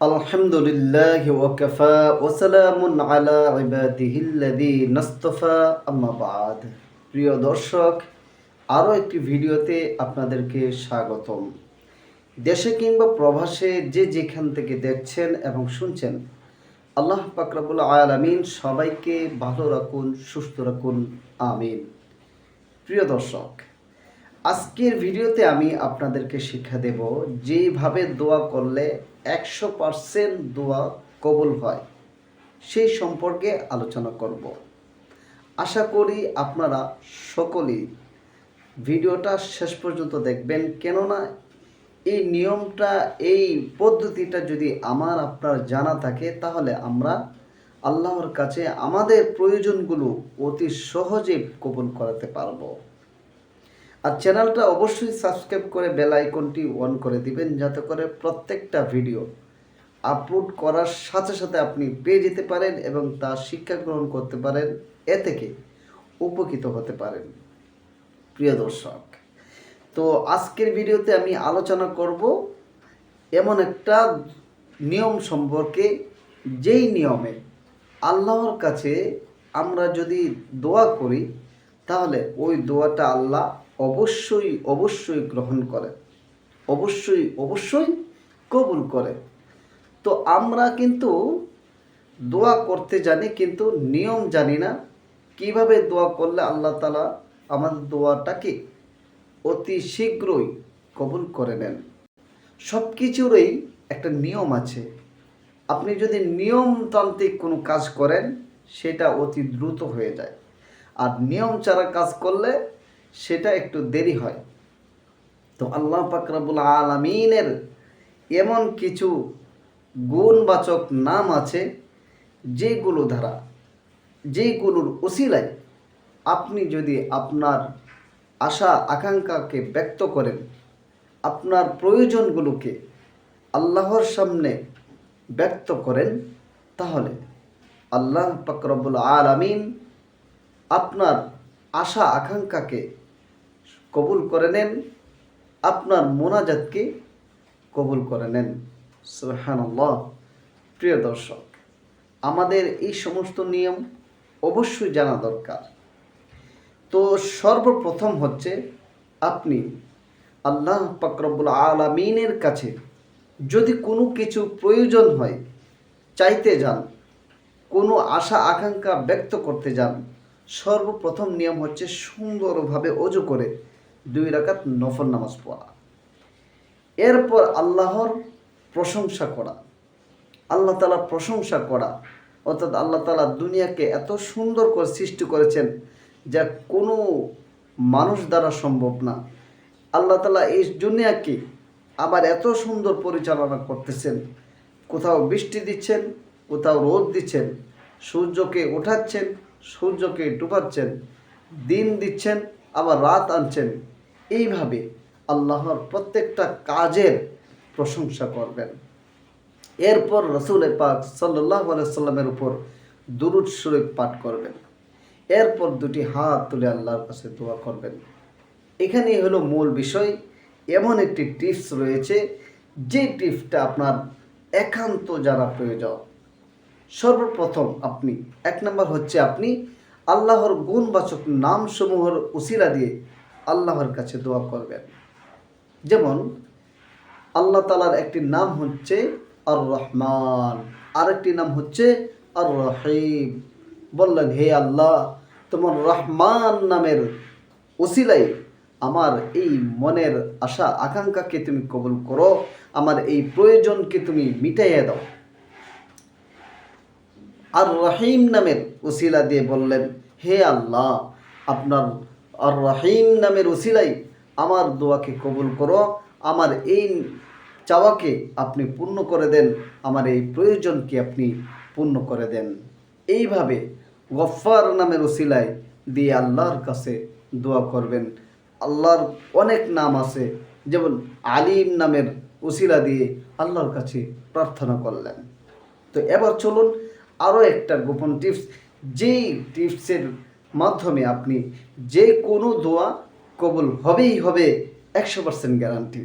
الحمد لله وكفى وسلام على عباده الذين اصطفى أما بعد প্রিয় দর্শক আরও একটি ভিডিওতে আপনাদেরকে স্বাগতম দেশে কিংবা প্রবাসে যে যেখান থেকে দেখছেন এবং শুনছেন আল্লাহ পাকরাবুল আলামিন সবাইকে ভালো রাখুন সুস্থ রাখুন আমিন প্রিয় দর্শক আজকের ভিডিওতে আমি আপনাদেরকে শিক্ষা দেব যেভাবে দোয়া করলে একশো পারসেন্ট দোয়া কবুল হয়, সেই সম্পর্কে আলোচনা করব। আশা করি আপনারা সকলেই ভিডিওটা শেষ পর্যন্ত দেখবেন, কেননা এই নিয়মটা, এই পদ্ধতিটা যদি আমার, আপনার জানা থাকে, তাহলে আমরা আল্লাহর কাছে আমাদের প্রয়োজনগুলো অতি সহজে কবুল করাতে পারব। আর চ্যানেলটা অবশ্যই সাবস্ক্রাইব করে বেল আইকনটি অন করে দিবেন যাতে করে প্রত্যেকটা ভিডিও আপলোড করার সাথে সাথে আপনি পেয়ে যেতে পারেন এবং তা শিক্ষা গ্রহণ করতে পারেন, এ থেকে উপকৃত হতে পারেন। প্রিয় দর্শক, তো আজকের ভিডিওতে আমি আলোচনা করব এমন একটা নিয়ম সম্পর্কে, যেই নিয়মে আল্লাহর কাছে আমরা যদি দোয়া করি, তাহলে ওই দোয়াটা আল্লাহ অবশ্যই অবশ্যই গ্রহণ করে। অবশ্যই অবশ্যই কবুল করে। তো আমরা কিন্তু দোয়া করতে জানি, কিন্তু নিয়ম জানি না। কীভাবে দোয়া করলে আল্লাহ তালা আমাদের দোয়াটাকে অতি শীঘ্রই কবুল করে নেন? সব কিছুরই একটা নিয়ম আছে। আপনি যদি নিয়মতান্ত্রিক কোনো কাজ করেন, সেটা অতি দ্রুত হয়ে যায়। আর নিয়ম ছাড়া কাজ করলে সেটা একটু দেরি হয়। তো আল্লাহ পাকরাবুল আলমিনের এমন কিছু গুণবাচক নাম আছে, যেগুলো দ্বারা, যেগুলোর ওসিলায় আপনি যদি আপনার আশা, আকাঙ্ক্ষাকে ব্যক্ত করেন, আপনার প্রয়োজনগুলোকে আল্লাহর সামনে ব্যক্ত করেন, তাহলে আল্লাহ পাকরবুল আলামিন আপনার আশা, আকাঙ্ক্ষাকে কবুল করে নেন, আপনার মোনাজাতকে কবুল করে নেন। সুহানাল্লাহ প্রিয় দর্শক, আমাদের এই সমস্ত নিয়ম অবশ্যই জানা দরকার। তো সর্বপ্রথম হচ্ছে, আপনি আল্লাহ পাকরবুল আলমিনের কাছে যদি কোনো কিছু প্রয়োজন হয়, চাইতে যান, কোনো আশা, আকাঙ্ক্ষা ব্যক্ত করতে যান, সর্বপ্রথম নিয়ম হচ্ছে সুন্দরভাবে অজু করে দুই রাকাত নফল নামাজ পড়া। এরপর আল্লাহর প্রশংসা করা। আল্লাহ তালা প্রশংসা করা। অর্থাৎ আল্লাহ তালা দুনিয়াকে এত সুন্দর করে সৃষ্টি করেছেন যা কোনো মানুষ দ্বারা সম্ভব না। আল্লাহ তালা এই দুনিয়াকে আবার এত সুন্দর পরিচালনা করতেছেন। কোথাও বৃষ্টি দিচ্ছেন, কোথাও রোদ দিচ্ছেন, সূর্যকে ওঠাচ্ছেন, সূর্যকে ডুবাচ্ছেন, দিন দিচ্ছেন আবার রাত আনছেন। এইভাবে আল্লাহর প্রত্যেকটা কাজের প্রশংসা করবেন। এরপর রসুল পাক সাল্লাহ সাল্লামের উপর দুরুদ শরীফ পাঠ করবেন। এরপর দুটি হাত তুলে আল্লাহর কাছে দোয়া করবেন। এখানেই হলো মূল বিষয়, এমন একটি টিপস রয়েছে, যে টিপসটা আপনার একান্ত জানা প্রয়োজন। সর্বপ্রথম আপনি, এক নম্বর হচ্ছে আপনি আল্লাহর গুণবাচক নামসমূহর উসিলা দিয়ে আল্লাহর কাছে দোয়া করবেন। যেমন, আল্লাহ তালার একটি নাম হচ্ছে আর রহমান আরেকটি নাম হচ্ছে আর রহিম বললেন, হে আল্লাহ, তোমার রহমান নামের ওসিলাই আমার এই মনের আশা, আকাঙ্ক্ষাকে তুমি কবুল করো, আমার এই প্রয়োজনকে তুমি মিটাইয়া দাও। আর রহিম নামের ওসিলা দিয়ে বললেন, হে আল্লাহ, আপনার আর রহিম নামের ওসিলাই আমার দোয়াকে কবুল করো, আমার এই চাওয়াকে আপনি পূর্ণ করে দেন, আমার এই প্রয়োজনকে আপনি পূর্ণ করে দেন। এইভাবে গফার নামের ওসিলায় দিয়ে আল্লাহর কাছে দোয়া করবেন। আল্লাহর অনেক নাম আছে, যেমন আলিম নামের ওসিলা দিয়ে আল্লাহর কাছে প্রার্থনা করলেন। তো এবার চলুন আরও একটা গোপন টিপস যেই টিপসের মাধ্যমে আপনি যে কোনো দোয়া কবুল হবেই হবে একশো পার্সেন্ট গ্যারান্টি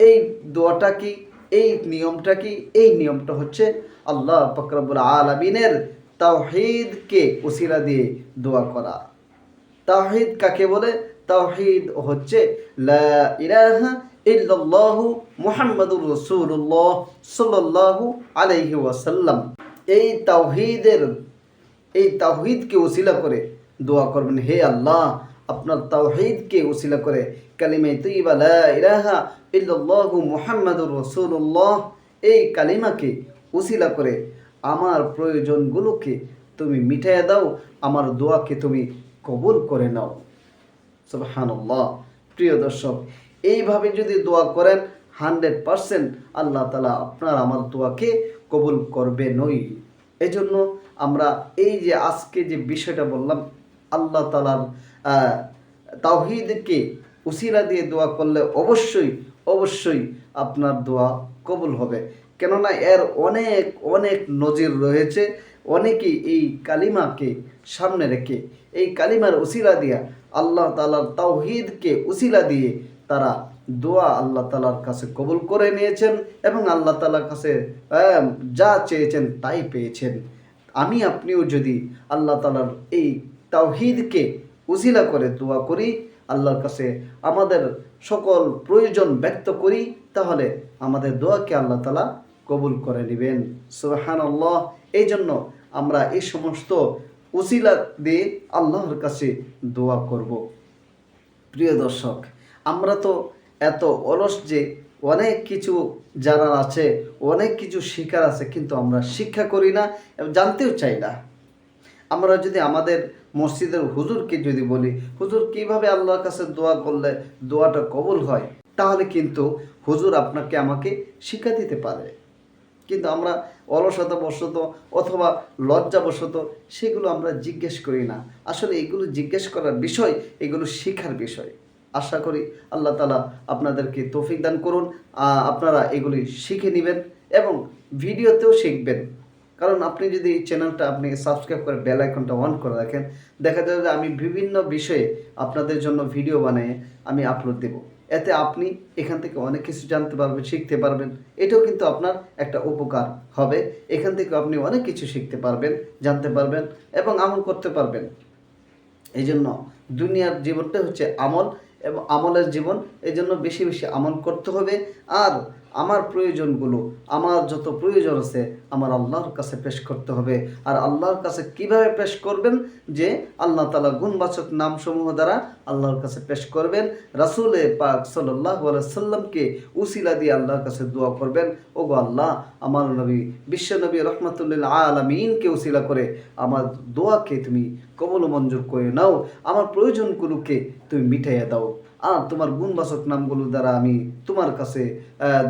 এই দোয়াটা কি, এই নিয়মটা কি, এই নিয়মটা হচ্ছে আল্লাহ ফকরাবুল আলমিনের তাওহিদকে উসিলা দিয়ে দোয়া করা। তাওহিদ কাকে বলে? তাওহিদ হচ্ছে লা ইলাহা ইল্লাল্লাহু মুহাম্মাদুর রাসূলুল্লাহ সাল্লাল্লাহু আলাইহি ওয়াসাল্লাম। এই তাওহিদের, এই তাওহিদকে উসিলা করে দোয়া করবেন, হে আল্লাহ, আপনার তাওহিদকে উসিলা করে কালিমে তৈবা লা ইলাহা ইল্লাল্লাহু মুহাম্মাদুর রাসূলুল্লাহ, এই কালিমাকে উসিলা করে আমার প্রয়োজনগুলোকে তুমি মিটাইয়া দাও, আমার দোয়াকে তুমি কবুল করে নাও। সুবহানাল্লাহ। প্রিয় দর্শক এইভাবে যদি দোয়া করেন, হান্ড্রেড পারসেন্ট আল্লাহ তালা আপনার আমার দোয়াকে কবুল করবে নই এই জন্য আমরা এই যে আজকে যে বিষয়টা বললাম, আল্লাহ তালার তাওহিদকে উসিলা দিয়ে দোয়া করলে অবশ্যই অবশ্যই আপনার দোয়া কবুল হবে। কেননা এর অনেক অনেক নজির রয়েছে, অনেকেই এই কালিমাকে সামনে রেখে, এই কালিমার উসিলা দিয়া আল্লাহ তালার তাওহিদকে উসিলা দিয়ে তারা দোয়া আল্লাহ তালার কাছে কবুল করে নিয়েছেন এবং আল্লাহ তালার কাছে যা চেয়েছেন তাই পেয়েছেন। আমি আপনিও যদি আল্লাহ তালার এই তাওহিদকে উজিলা করে দোয়া করি, আল্লাহর কাছে আমাদের সকল প্রয়োজন ব্যক্ত করি, তাহলে আমাদের দোয়াকে আল্লাহ তালা কবুল করে নেবেন। সুবাহান আল্লাহ এই জন্য আমরা এই সমস্ত উসিলা দিয়ে আল্লাহর কাছে দোয়া করব। প্রিয় দর্শক আমরা তো এত অলস যে অনেক কিছু জানার আছে, অনেক কিছু শিকার আছে, কিন্তু আমরা শিক্ষা করি না এবং জানতেও চাই না। আমরা যদি আমাদের মসজিদের হুজুরকে যদি বলি, হুজুর, কীভাবে আল্লাহর কাছে দোয়া করলে দোয়াটা কবুল হয়? তাহলে কিন্তু হুজুর আপনাকে আমাকে শিক্ষা দিতে পারে। কিন্তু আমরা অলসতা বশত অথবা লজ্জাবশত সেগুলো আমরা জিজ্ঞেস করি না। আসলে এগুলো জিজ্ঞেস করার বিষয়, এগুলো শিখার বিষয়। আশা করি আল্লাহ তালা আপনাদেরকে তৌফিক দান করুন। আপনারা এগুলি শিখে নেবেন এবং ভিডিওতেও শিখবেন। কারণ আপনি যদি এই চ্যানেলটা আপনি সাবস্ক্রাইব করে বেল আইকনটা অন করে রাখেন, দেখা যাবে যে আমি বিভিন্ন বিষয়ে আপনাদের জন্য ভিডিও বানিয়ে আমি আপলোড দেব। এতে আপনি এখান থেকে অনেক কিছু জানতে পারবেন, শিখতে পারবেন। এটাও কিন্তু আপনার একটা উপকার হবে। এখান থেকে আপনি অনেক কিছু শিখতে পারবেন, জানতে পারবেন এবং আমল করতে পারবেন। এই জন্য দুনিয়ার জীবনটা হচ্ছে আমল। এবং আমলের জীবন এই জন্য বেশি বেশি আমল করতে হবে। আর আমার প্রয়োজনগুলো, আমার যত প্রয়োজন আছে আমার আল্লাহর কাছে পেশ করতে হবে। আর আল্লাহর কাছে কীভাবে পেশ করবেন? যে আল্লাহ তালা গুণবাচক নামসমূহ দ্বারা আল্লাহর কাছে পেশ করবেন। রাসুলে পাক সাল্লাহ সাল্লামকে উসিলা দিয়ে আল্লাহর কাছে দোয়া করবেন। ও গো আল্লাহ, আমার নবী বিশ্বনবী রহমতুল্লাহ আলমিনকে উসিলা করে আমার দোয়াকে তুমি কবল মঞ্জুর করে নাও। আমার প্রয়োজনগুলোকে তুমি মিটাইয়া দাও। আর তোমার গুণবাচক নামগুলো দ্বারা আমি তোমার কাছে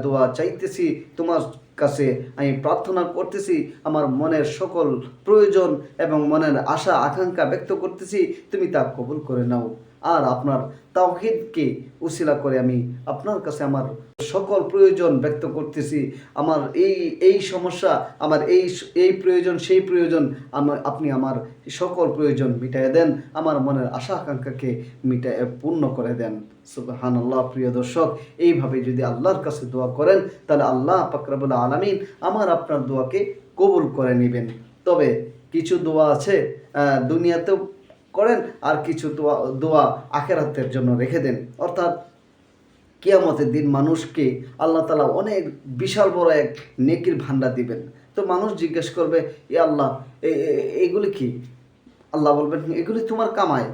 দোয়া চাইতেছি। তোমার কাছে আমি প্রার্থনা করতেছি, আমার মনের সকল প্রয়োজন এবং মনের আশা, আকাঙ্ক্ষা ব্যক্ত করতেছি, তুমি তা কবুল করে নাও। আর আপনার তাওহিদকে উসিলা করে আমি আপনার কাছে আমার সকল প্রয়োজন ব্যক্ত করতেছি। আমার এই এই সমস্যা, আমার এই এই প্রয়োজন, সেই প্রয়োজন আমার, আপনি আমার সকল প্রয়োজন মিটাই দেন। আমার মনের আশা আকাঙ্ক্ষাকে মিটাই পূর্ণ করে দেন। সুবহান আল্লাহ প্রিয় দর্শক, এইভাবে যদি আল্লাহর কাছে দোয়া করেন, তাহলে আল্লাহ পাকরাবুল আলমিন আমার আপনার দোয়াকে কবুল করে নেবেন। তবে কিছু দোয়া আছে দুনিয়াতেও করেন, আর কিছু দোয়া দোয়া আখেরাতের জন্য রেখে দেন। অর্থাৎ কিয়ামতের দিন মানুষকে আল্লাহ তালা অনেক বিশাল বড় এক নেকির ভান্ডা দিবেন। তো মানুষ জিজ্ঞেস করবে, এ আল্লাহ এগুলি কি? আল্লাহ বলবেন, এগুলি তোমার কামায়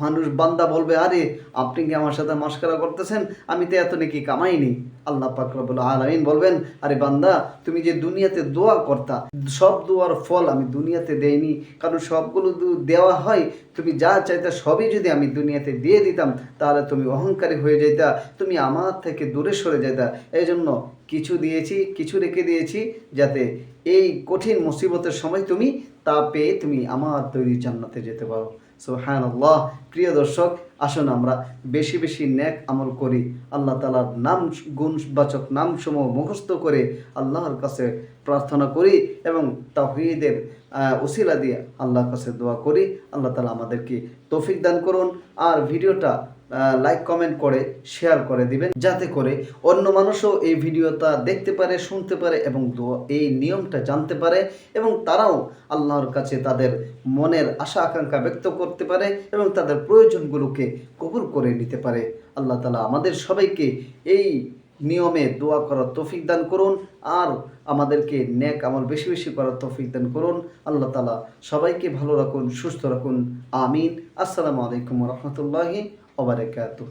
মানুষ বান্দা বলবে, আরে, আপনি কি আমার সাথে মাস্কারা করতেছেন? আমি তো এত নাকি কামাইনি। আল্লাহ পাক রব্বুল আলামিন বলবেন, আরে বান্দা, তুমি যে দুনিয়াতে দোয়া করতা, সব দোয়ার ফল আমি দুনিয়াতে দেইনি। কারণ সবগুলো দেওয়া হয়, তুমি যা চাইতা সবই যদি আমি দুনিয়াতে দিয়ে দিতাম, তাহলে তুমি অহংকারী হয়ে যেতা তুমি আমার থেকে দূরে সরে যেতা এই জন্য কিছু দিয়েছি, কিছু রেখে দিয়েছি, যাতে এই কঠিন মুসিবতের সময় তুমি তা পেয়ে তুমি আমার তৈরি জান্নাতে যেতে পারো। সুহান আল্লাহ প্রিয় দর্শক, আসুন আমরা বেশি বেশি ন্যাক আমল করি। আল্লাহ তালার নাম, গুণবাচক নামসমূহ মুখস্থ করে আল্লাহর কাছে প্রার্থনা করি এবং তাহিদের উসিলা দিয়ে আল্লাহর কাছে দোয়া করি। আল্লাহ তালা আমাদেরকে তৌফিক দান করুন। আর ভিডিওটা লাইক কমেন্ট করে শেয়ার করে দিবেন, যাতে করে অন্য মানুষও এই ভিডিওটা দেখতে পারে, শুনতে পারে এবং এই নিয়মটা জানতে পারে এবং তারাও আল্লাহর কাছে তাদের মনের আশা, আকাঙ্ক্ষা ব্যক্ত করতে পারে এবং তাদের প্রয়োজনগুলোকে কবুল করে নিতে পারে। আল্লাহ তালা আমাদের সবাইকে এই নিয়মে দোয়া করার তৌফিক দান করুন আর আমাদেরকে ন্যাক আমল বেশি বেশি করার তৌফিক দান করুন। আল্লাহ তালা সবাইকে ভালো রাখুন, সুস্থ রাখুন। আমিন। আসসালামু আলাইকুম রহমতুল্লাহি ওবরাকাতুহ